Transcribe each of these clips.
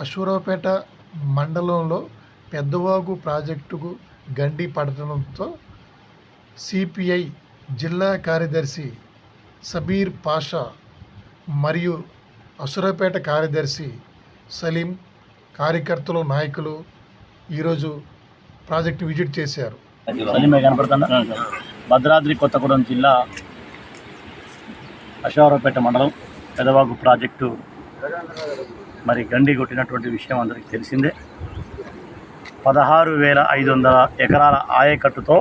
అశ్వరావుపేట మండలంలో పెద్దవాగు ప్రాజెక్టుకు గండి పడటంతో సిపిఐ జిల్లా కార్యదర్శి సబీర్ పాషా మరియు అసురపేట కార్యదర్శి సలీం కార్యకర్తలు నాయకులు ఈరోజు ప్రాజెక్టు విజిట్ చేశారు. భద్రాద్రి కొత్తగూడెం జిల్లా అశ్వారావుపేట మండలం పెదవాగు ప్రాజెక్టు మరి గండి కొట్టినటువంటి విషయం అందరికీ తెలిసిందే. పదహారు వేల ఐదు వందల ఎకరాల ఆయకట్టుతో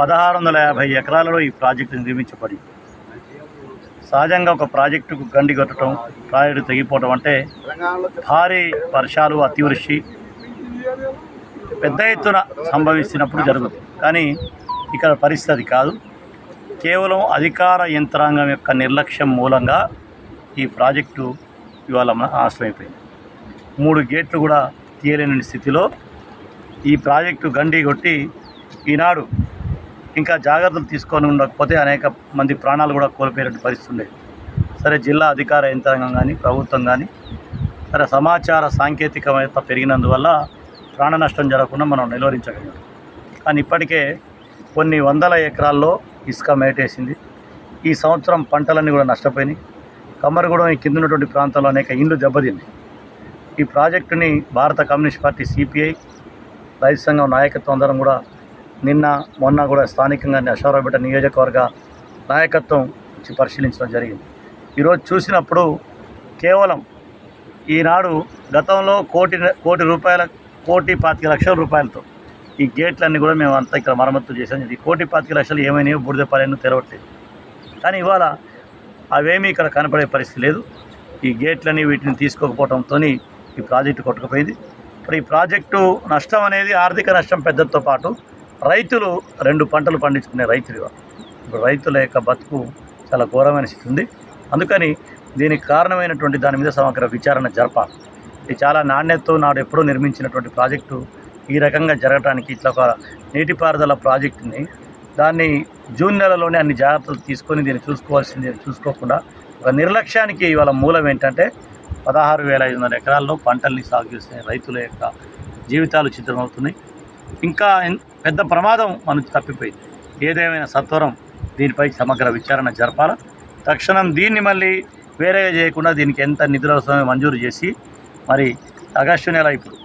పదహారు వందల యాభై ఎకరాలలో ఈ ప్రాజెక్టు నిర్మించబడి సహజంగా ఒక ప్రాజెక్టుకు గండి కొట్టడం ప్రాజెక్టు తెగిపోవడం అంటే భారీ వర్షాలు అతివృష్టి పెద్ద ఎత్తున సంభవిస్తున్నప్పుడు జరుగుతుంది. కానీ ఇక్కడ పరిస్థితి కాదు. కేవలం అధికార యంత్రాంగం యొక్క నిర్లక్ష్యం మూలంగా ఈ ప్రాజెక్టు ఇవాళ మన ఆశ్రమైపోయింది మూడు గేట్లు కూడా తీయలేని స్థితిలో ఈ ప్రాజెక్టు గండి కొట్టి ఈనాడు ఇంకా జాగ్రత్తలు తీసుకొని ఉండకపోతే అనేక మంది ప్రాణాలు కూడా కోల్పోయేటువంటి పరిస్థితి ఉండేది సరే జిల్లా అధికార యంత్రాంగం కానీ ప్రభుత్వం కానీ సరే సమాచార సాంకేతికత పెరిగినందువల్ల ప్రాణ నష్టం జరగకుండా మనం నిలువరించగలిగాం. కానీ ఇప్పటికే కొన్ని వందల ఎకరాల్లో ఇసుక మేటేసింది. ఈ సంవత్సరం పంటలన్నీ కూడా నష్టపోయినాయి. కమ్మరగూడెం ఈ కింద ఉన్నటువంటి ప్రాంతంలో అనేక ఇండ్లు దెబ్బతిన్నాయి. ఈ ప్రాజెక్టుని భారత కమ్యూనిస్ట్ పార్టీ సిపిఐ రైతు సంఘం నాయకత్వం అందరం కూడా నిన్న మొన్న కూడా స్థానికంగా అశోరాపేట నియోజకవర్గ నాయకత్వం పరిశీలించడం జరిగింది. ఈరోజు చూసినప్పుడు కేవలం ఈనాడు గతంలో కోటి కోటి రూపాయల కోటి పాతిక లక్షల రూపాయలతో ఈ గేట్లన్నీ కూడా మేము అంతా ఇక్కడ మరమ్మతు చేసాం ఈ కోటి పాతిక లక్షలు ఏమైనాయో బుడిదపాలెన్నో తెరవట్లేదు. కానీ ఇవాళ అవేమీ ఇక్కడ కనపడే పరిస్థితి లేదు. ఈ గేట్లని వీటిని తీసుకోకపోవడంతో ఈ ప్రాజెక్టు కొట్టుకుపోయింది. ఇప్పుడు ఈ ప్రాజెక్టు నష్టం అనేది ఆర్థిక నష్టం పెద్దతో పాటు రైతులు రెండు పంటలు పండించుకునే రైతులు ఇప్పుడు రైతుల యొక్క బతుకు చాలా ఘోరమైన స్థితి ఉంది. అందుకని దీనికి కారణమైనటువంటి దాని మీద సమగ్ర విచారణ జరపాలి. ఇది చాలా నాణ్యతతో నాడు ఎప్పుడూ నిర్మించినటువంటి ప్రాజెక్టు. ఈ రకంగా జరగడానికి ఇట్లా ఒక నీటిపారుదల ప్రాజెక్టుని దాన్ని జూన్ నెలలోనే అన్ని జాగ్రత్తలు తీసుకొని దీన్ని చూసుకోవాల్సింది చూసుకోకుండా ఒక నిర్లక్ష్యానికి ఇవాళ మూలం ఏంటంటే పదహారు వేల ఐదు వందల ఎకరాల్లో పంటల్ని సాగు చేసే రైతుల యొక్క జీవితాలు చిత్రమవుతున్నాయి ఇంకా పెద్ద ప్రమాదం మనకు తప్పిపోయింది. ఏదేమైనా సత్వరం దీనిపై సమగ్ర విచారణ జరపాల? తక్షణం దీన్ని మళ్ళీ వేరేగా చేయకుండా దీనికి ఎంత నిధులు అవసరమో మంజూరు చేసి మరి ఆగస్టు నెల ఇప్పుడు.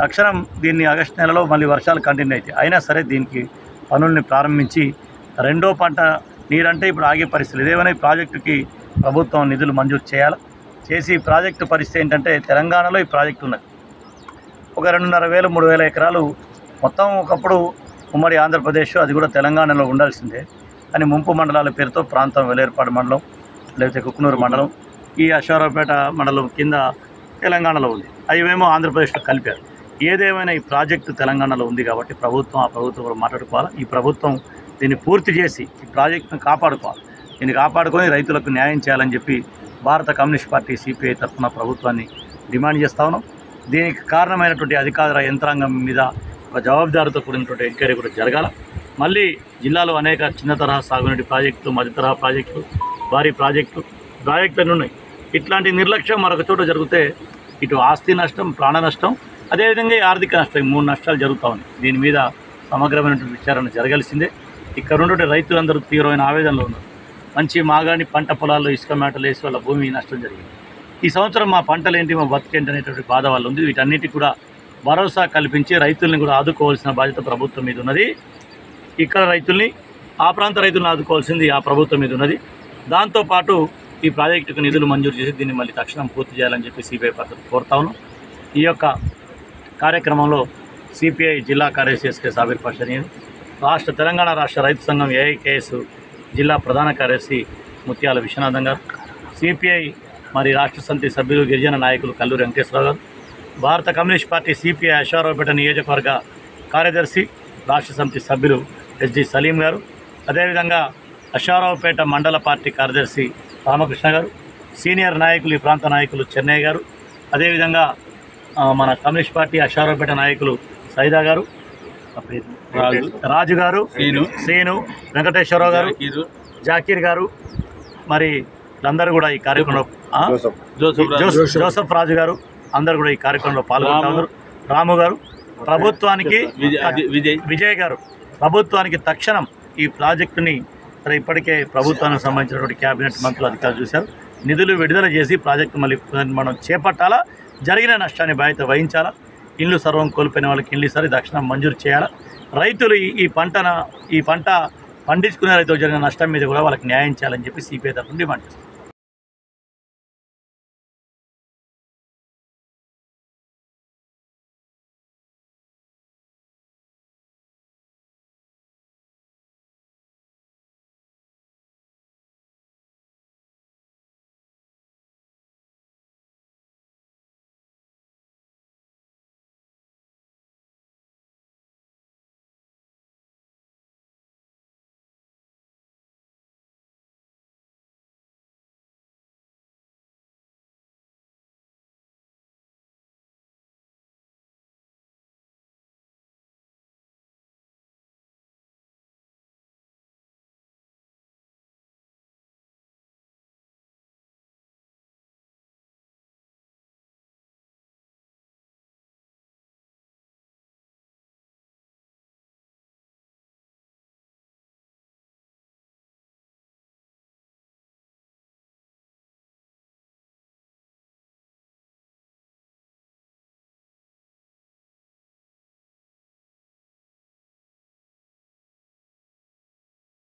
తక్షణం దీన్ని ఆగస్టు నెలలో మళ్ళీ వర్షాలు కంటిన్యూ అవుతాయి. అయినా సరే దీనికి పనుల్ని ప్రారంభించి రెండో పంట నీరంటే ఇప్పుడు ఆగే పరిస్థితి లేదు. ఏమైనా ఈ ప్రాజెక్టుకి ప్రభుత్వం నిధులు మంజూరు చేయాలి? చేసి ఈ ప్రాజెక్టు పరిస్థితి ఏంటంటే తెలంగాణలో ఈ ప్రాజెక్టు ఉన్నది. ఒక రెండున్నర వేలు మూడు వేల ఎకరాలు మొత్తం ఒకప్పుడు ఉమ్మడి ఆంధ్రప్రదేశ్ అది కూడా తెలంగాణలో ఉండాల్సిందే. కానీ ముంపు మండలాల పేరుతో ప్రాంతం వెలేర్పాడు మండలం లేకపోతే కుక్కునూరు మండలం ఈ అశ్వారావుపేట మండలం కింద తెలంగాణలో ఉంది. అవేమో ఆంధ్రప్రదేశ్లో కలిపారు. ఏదేమైనా ఈ ప్రాజెక్టు తెలంగాణలో ఉంది కాబట్టి ప్రభుత్వం ఆ ప్రభుత్వం కూడా మాట్లాడుకోవాలి? ఈ ప్రభుత్వం దీన్ని పూర్తి చేసి ఈ ప్రాజెక్టును కాపాడుకోవాలి. దీన్ని కాపాడుకొని రైతులకు న్యాయం చేయాలని చెప్పి భారత కమ్యూనిస్ట్ పార్టీ సిపిఐ తరఫున ప్రభుత్వాన్ని డిమాండ్ చేస్తా ఉన్నాం. దీనికి కారణమైనటువంటి అధికార యంత్రాంగం మీద ఒక జవాబుదారితో కూడినటువంటి ఎంక్వైరీ కూడా జరగాల. మళ్ళీ జిల్లాలో అనేక చిన్న తరహా సాగునీటి ప్రాజెక్టులు మధ్య తరహా ప్రాజెక్టులు భారీ ప్రాజెక్టులు ప్రాజెక్టులు ఉన్నాయి. ఇట్లాంటి నిర్లక్ష్యం మరొక చోట జరిగితే ఇటు ఆస్తి నష్టం ప్రాణ నష్టం అదేవిధంగా ఈ ఆర్థిక నష్టం మూడు నష్టాలు జరుగుతూ ఉన్నాయి. దీని మీద సమగ్రమైనటువంటి విచారణ జరగాల్సిందే. ఇక్కడ ఉన్నటువంటి రైతులందరూ తీవ్రమైన ఆవేదనలో ఉన్నారు. మంచి మాగాని పంట పొలాల్లో ఇసుక మేటలు వేసి వాళ్ళ భూమి నష్టం జరిగింది. ఈ సంవత్సరం మా పంటలు ఏంటి మా బతికేంటి అనేటువంటి బాధ వాళ్ళు ఉంది. వీటన్నిటికి కూడా భరోసా కల్పించి రైతుల్ని కూడా ఆదుకోవాల్సిన బాధ్యత ప్రభుత్వం మీద ఉన్నది. ఇక్కడ రైతుల్ని ఆ ప్రాంత రైతులను ఆదుకోవాల్సింది ఆ ప్రభుత్వం మీద ఉన్నది. దాంతోపాటు ఈ ప్రాజెక్టుకు నిధులు మంజూరు చేసి దీన్ని మళ్ళీ తక్షణం పూర్తి చేయాలని చెప్పి సిబిఐ పద్ధతి కోరుతా ఉన్నాం. ఈ యొక్క కార్యక్రమంలో సిపిఐ జిల్లా కార్యదర్శి ఎస్కే సాబిర్ పాషని రాష్ట్ర తెలంగాణ రాష్ట్ర రైతు సంఘం ఏఐకేఎస్ జిల్లా ప్రధాన కార్యదర్శి ముత్యాల విశ్వనాథం గారు సిపిఐ మరి రాష్ట్ర సమితి సభ్యులు గిరిజన నాయకులు కల్లూరి వెంకటేశ్వరరావు గారు భారత కమ్యూనిస్ట్ పార్టీ సిపిఐ అశ్వారావుపేట నియోజకవర్గ కార్యదర్శి రాష్ట్ర సమితి సభ్యులు ఎస్డి సలీం గారు అదేవిధంగా అశ్వారావుపేట మండల పార్టీ కార్యదర్శి రామకృష్ణ గారు సీనియర్ నాయకులు ఈ ప్రాంత నాయకులు చెన్నై గారు అదేవిధంగా మన కమ్యూనిస్ట్ పార్టీ అశ్వారావుపేట నాయకులు సైదా గారు రాజు. గారు శ్రీను. వెంకటేశ్వరరావు గారు జాకీరు గారు మరి వీళ్ళందరూ కూడా ఈ కార్యక్రమంలో? జోసఫ్ రాజు. గారు అందరు కూడా ఈ కార్యక్రమంలో పాల్గొంటున్నారు రాము గారు ప్రభుత్వానికి విజయ్ గారు ప్రభుత్వానికి తక్షణం ఈ ప్రాజెక్టుని మరి ఇప్పటికే ప్రభుత్వానికి సంబంధించినటువంటి కేబినెట్ మంత్రులు అధికారులు చూశారు నిధులు విడుదల చేసి ప్రాజెక్టు మళ్ళీ మనం చేపట్టాలా జరిగిన నష్టాన్ని బాధ్యత వహించాలా? ఇల్లు సర్వం కోల్పోయిన వాళ్ళకి ఇల్లు సరి దక్షిణ మంజూరు చేయాలా? రైతులు ఈ- పంటన ఈ పంట పండించుకునే రైతులు జరిగిన నష్టం మీద కూడా వాళ్ళకి న్యాయం చేయాలని చెప్పి సిపిఐ తరఫున డిమాండ్ చేస్తారు